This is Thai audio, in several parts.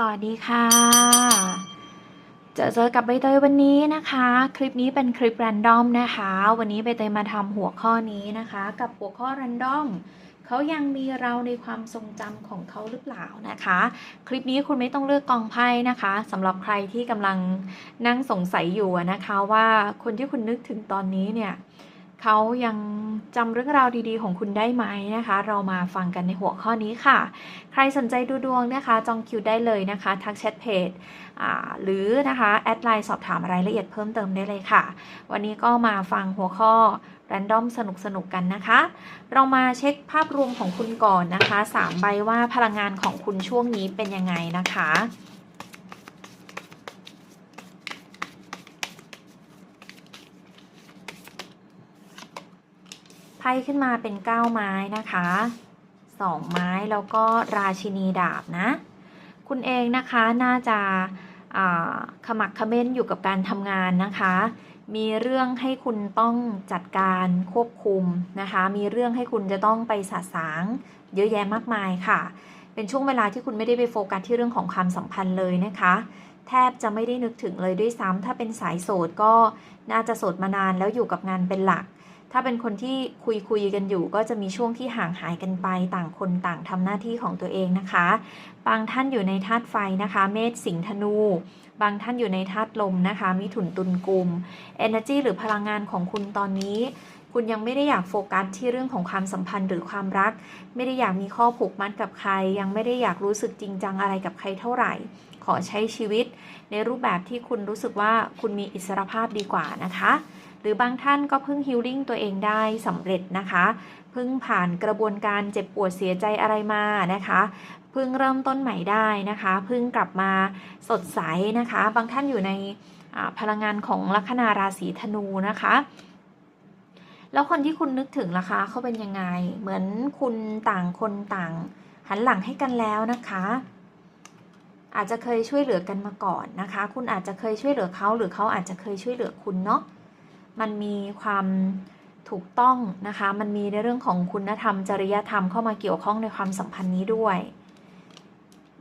สวัสดีค่ะ เจอเจอกับใบเตยวันนี้นะคะ คลิปนี้เป็นคลิปแรนดอมนะคะ วันนี้ใบเตยมาทำหัวข้อนี้นะคะ กับหัวข้อแรนดอมเขายังมีเราในความทรงจำของเขาหรือเปล่านะคะ คลิปนี้คุณไม่ต้องเลือกกองไพ่นะคะสำหรับใครที่กำลังนั่งสงสัยอยู่นะคะ ว่าคนที่คุณนึกถึงตอนนี้เนี่ย เขายังจำเรื่องราวดีๆ ของคุณได้ไหมนะคะ เรามาฟังกันในหัวข้อนี้ค่ะ ใครสนใจดูดวงนะคะ จองคิวได้เลยนะคะ ทักแชทเพจหรือนะคะ แอดไลน์สอบถามรายละเอียดเพิ่มเติมได้เลยค่ะ วันนี้ก็มาฟังหัวข้อแรนดอมสนุกสนุกๆกันนะคะ เรามาเช็คภาพรวมของคุณก่อนนะคะ 3 ใบว่าพลังงานของคุณช่วงนี้เป็นยังไงนะคะ พ่ขึ้นมาเป็น9ไม้นะคะ2ไม้แล้วก็ราชินีดาบนะ คุณเองนะคะน่าจะาขมักขม้นอยู่กับการทำงานนะคะ มีเรื่องให้คุณต้องจัดการควบคุมนะคะ มีเรื่องให้คุณจะต้องไปสะสางเยอะแยะมากมายค่ะ เป็นช่วงเวลาที่คุณไม่ได้ไปโฟกัสที่เรื่องของความสัมพันธ์เลยนะคะ แทบจะไม่ได้นึกถึงเลยด้วยซ้ำถ้าเป็นสายโสดก็น่าจะโสดมานานแล้วอยู่กับงานเป็นหลัก ถ้าเป็นคนที่คุยคุยกันอยู่ ก็จะมีช่วงที่ห่างหายกันไปต่างคนต่างทำหน้าที่ของตัวเองนะคะ บางท่านอยู่ในธาตุไฟนะคะ เมษสิงห์ธนู บางท่านอยู่ในธาตุลมนะคะ มิถุนตุลกุม energy หรือพลังงานของคุณตอนนี้คุณยังไม่ได้อยากโฟกัสที่เรื่องของความสัมพันธ์หรือความรัก ไม่ได้อยากมีข้อผูกมัดกับใคร ยังไม่ได้อยากรู้สึกจริงจังอะไรกับใครเท่าไหร่ ขอใช้ชีวิต ในรูปแบบที่คุณรู้สึกว่าคุณมีอิสรภาพดีกว่านะคะ หรือบางท่านก็เพิ่งฮิลลิ่งตัวเองได้สำเร็จนะคะ เพิ่งผ่านกระบวนการเจ็บปวดเสียใจอะไรมานะคะเพิ่งเริ่มต้นใหม่ได้นะคะเพิ่งกลับมาสดใสนะคะ บางท่านอยู่ในพลังงานของลัคนาราศีธนูนะคะแล้วคนที่คุณนึกถึงล่ะคะเขาเป็นยังไง เหมือนคุณต่างคนต่าง หันหลังให้กันแล้วนะคะ อาจจะเคยช่วยเหลือกันมาก่อนนะคะ คุณอาจจะเคยช่วยเหลือเขาหรือเขาอาจจะเคยช่วยเหลือคุณเนาะ มันมีความถูกต้องนะคะ มันมีในเรื่องของคุณธรรมจริยธรรมเข้ามาเกี่ยวข้องในความสัมพันธ์นี้ด้วย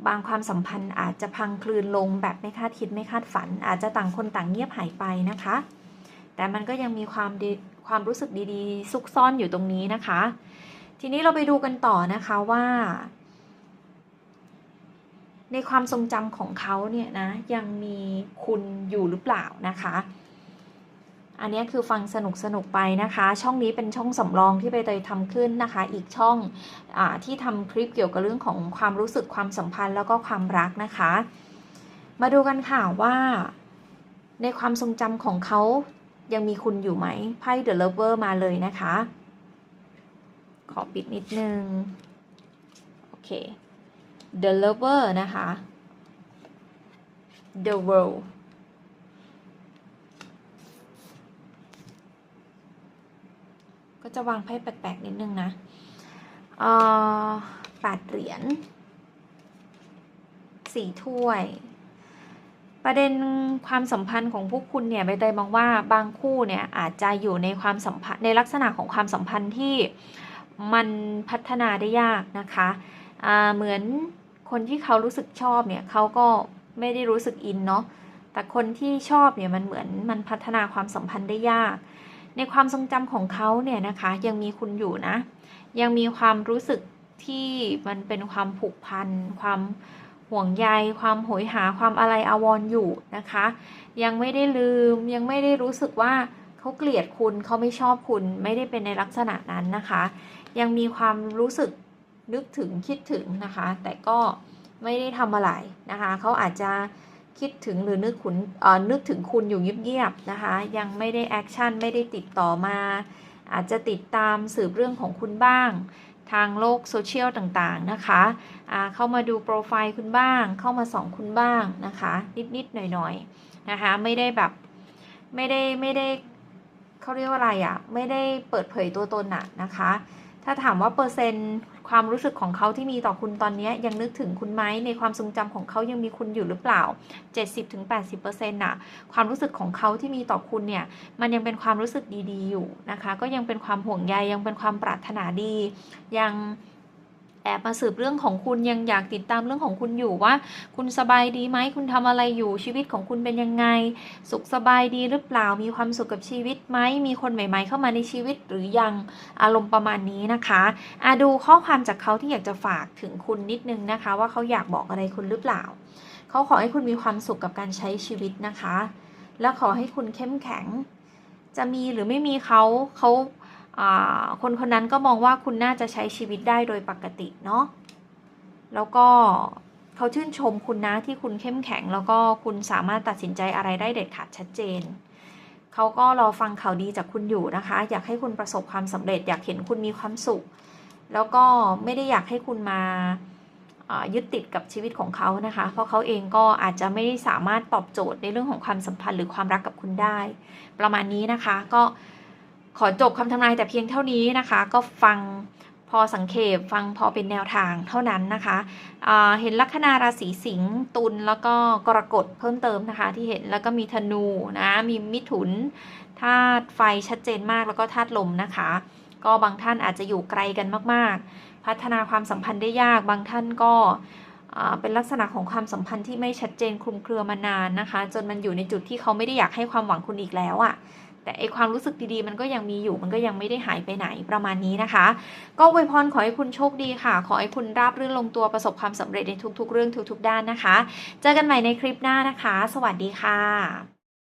บางความสัมพันธ์อาจจะพังคลืนลงแบบไม่คาดคิดไม่คาดฝัน อาจจะต่างคนต่างเงียบหายไปนะคะ แต่มันก็ยังมีความดีความรู้สึกดีๆ ซุกซ่อนอยู่ตรงนี้นะคะ ทีนี้เราไปดูกันต่อนะคะว่า ในความทรงจำของเขาเนี่ยนะยังมีคุณอยู่หรือเปล่านะคะ อันนี้คือฟังสนุกสนุกไปนะคะ ช่องนี้เป็นช่องสำรองที่ใบเตยทำขึ้นนะคะ อีกช่องอที่ทำคลิปเกี่ยวกับเรื่องของความรู้สึกความสัมพันธ์แล้วก็ความรักนะคะ มาดูกันค่ะว่า ในความทรงจำของเขายังมีคุณอยู่ไหมไพ่ The Lover มาเลยนะคะ ขอปิดนิดนึง โอเค The Lover นะคะ The World ก็จะวางไพ่แปลกๆนิดนึงนะเอ่อแปดเหรียญสี่ถ้วย ประเด็นความสัมพันธ์ของพวกคุณเนี่ยใบเตยมองว่าบางคู่เนี่ยอาจจะอยู่ในความสัมพันธ์ในลักษณะของความสัมพันธ์ที่มันพัฒนาได้ยากนะคะเหมือนคนที่เขารู้สึกชอบเนี่ยเขาก็ไม่ได้รู้สึกอินเนาะแต่คนที่ชอบเนี่ยมันเหมือนมันพัฒนาความสัมพันธ์ได้ยาก ในความทรงจำของเขาเนี่ยนะคะยังมีคุณอยู่นะ ยังมีความรู้สึกที่มันเป็นความผูกพัน ความห่วงใย ความโหยหาความอะไรอาวรณ์อยู่นะคะ ยังไม่ได้ลืมยังไม่ได้รู้สึกว่าเขาเกลียดคุณเขาไม่ชอบคุณไม่ได้เป็นในลักษณะนั้นนะคะ ยังมีความรู้สึกนึกถึงคิดถึงนะคะ แต่ก็ไม่ได้ทำอะไรนะคะ เขาอาจจะ คิดถึงหรือนึกขุนเอ่อนึกถึงคุณอยู่เงียบๆนะคะ ยังไม่ได้แอคชั่นไม่ได้ติดต่อมา อาจจะติดตามสืบเรื่องของคุณบ้าง ทางโลกโซเชียลต่างๆนะคะอ่าเข้ามาดูโปรไฟล์คุณบ้าง เข้ามาส่องคุณบ้างนะคะ นิดๆหน่อยๆนะคะ ไม่ได้แบบไม่ได้ไม่ได้เขาเรียกว่าอะไรอะ่ะ ไม่ได้เปิดเผยตัวตนอะนะคะ ถ้าถามว่าเปอร์เซ็นต์ความรู้สึกของเขาที่มีต่อคุณตอนนี้ยังนึกถึงคุณไหมในความทรงจำของเขายังมีคุณอยู่หรือเปล่า 70-80%น่ะความรู้สึกของเขาที่มีต่อคุณเนี่ยมันยังเป็นความรู้สึกดีๆอยู่นะคะ ก็ยังเป็นความห่วงใยยังเป็นความปรารถนาดียัง แอบมาสืบเรื่องของคุณยังอยากติดตามเรื่องของคุณอยู่ว่า คุณสบายดีไหมคุณทำอะไรอยู่ชีวิตของคุณเป็นยังไง สุขสบายดีหรือเปล่ามีความสุขกับชีวิตไหมมีคนใหม่ ๆ เข้ามาในชีวิตหรือยังอารมณ์ประมาณนี้นะคะอะดูข้อความจากเขาที่อยากจะฝากถึงคุณนิดนึงนะคะ ว่าเขาอยากบอกอะไรคุณหรือเปล่าเขาขอให้คุณมีความสุขกับการใช้ชีวิตนะคะ และขอให้คุณเข้มแข็ง จะมีหรือไม่มีเขาเขา คนคนนั้นก็มองว่าคุณน่าจะใช้ชีวิตได้โดยปกติเนาะแล้วก็เขาชื่นชมคุณนะที่คุณเข้มแข็ง แล้วก็คุณสามารถตัดสินใจอะไรได้เด็ดขาดชัดเจน เขาก็รอฟังข่าวดีจากคุณอยู่นะคะ อยากให้คุณประสบความสำเร็จ อยากเห็นคุณมีความสุข แล้วก็ไม่ได้อยากให้คุณมาอ่ายึดติดกับชีวิตของเขานะคะ เพราะเขาเองก็อาจจะไม่ได้สามารถตอบโจทย์ในเรื่องของความสัมพันธ์หรือความรักกับคุณได้ ประมาณนี้นะคะก็ ขอจบคำทำนายแต่เพียงเท่านี้นะคะ ก็ฟังพอสังเขปฟังพอเป็นแนวทางเท่านั้นนะคะอ่าเห็นลัคนาราศีสิงห์ตุลแล้วก็กรกฎเพิ่มเติมนะคะ ที่เห็นแล้วก็มีธนูนะมีมิถุนธาตุไฟชัดเจนมากแล้วก็ธาตุลมนะคะ ก็บางท่านอาจจะอยู่ไกลกันมากๆ พัฒนาความสัมพันธ์ได้ยากบางท่านก็เป็นลักษณะของความสัมพันธ์ที่ไม่ชัดเจนคลุมเครือมานานนะคะ จนมันอยู่ในจุดที่เขาไม่ได้อยากให้ความหวังคุณอีกแล้วอะ่ะ แต่ไอความรู้สึกดีๆ มันก็ยังมีอยู่มันก็ยังไม่ได้หายไปไหนประมาณนี้นะคะ ก็อวยพรขอให้คุณโชคดีค่ะ ขอให้คุณราบรื่นลงตัวประสบความสำเร็จในทุกๆ เรื่องทุกๆ ด้านนะคะ เจอกันใหม่ในคลิปหน้านะคะ สวัสดีค่ะ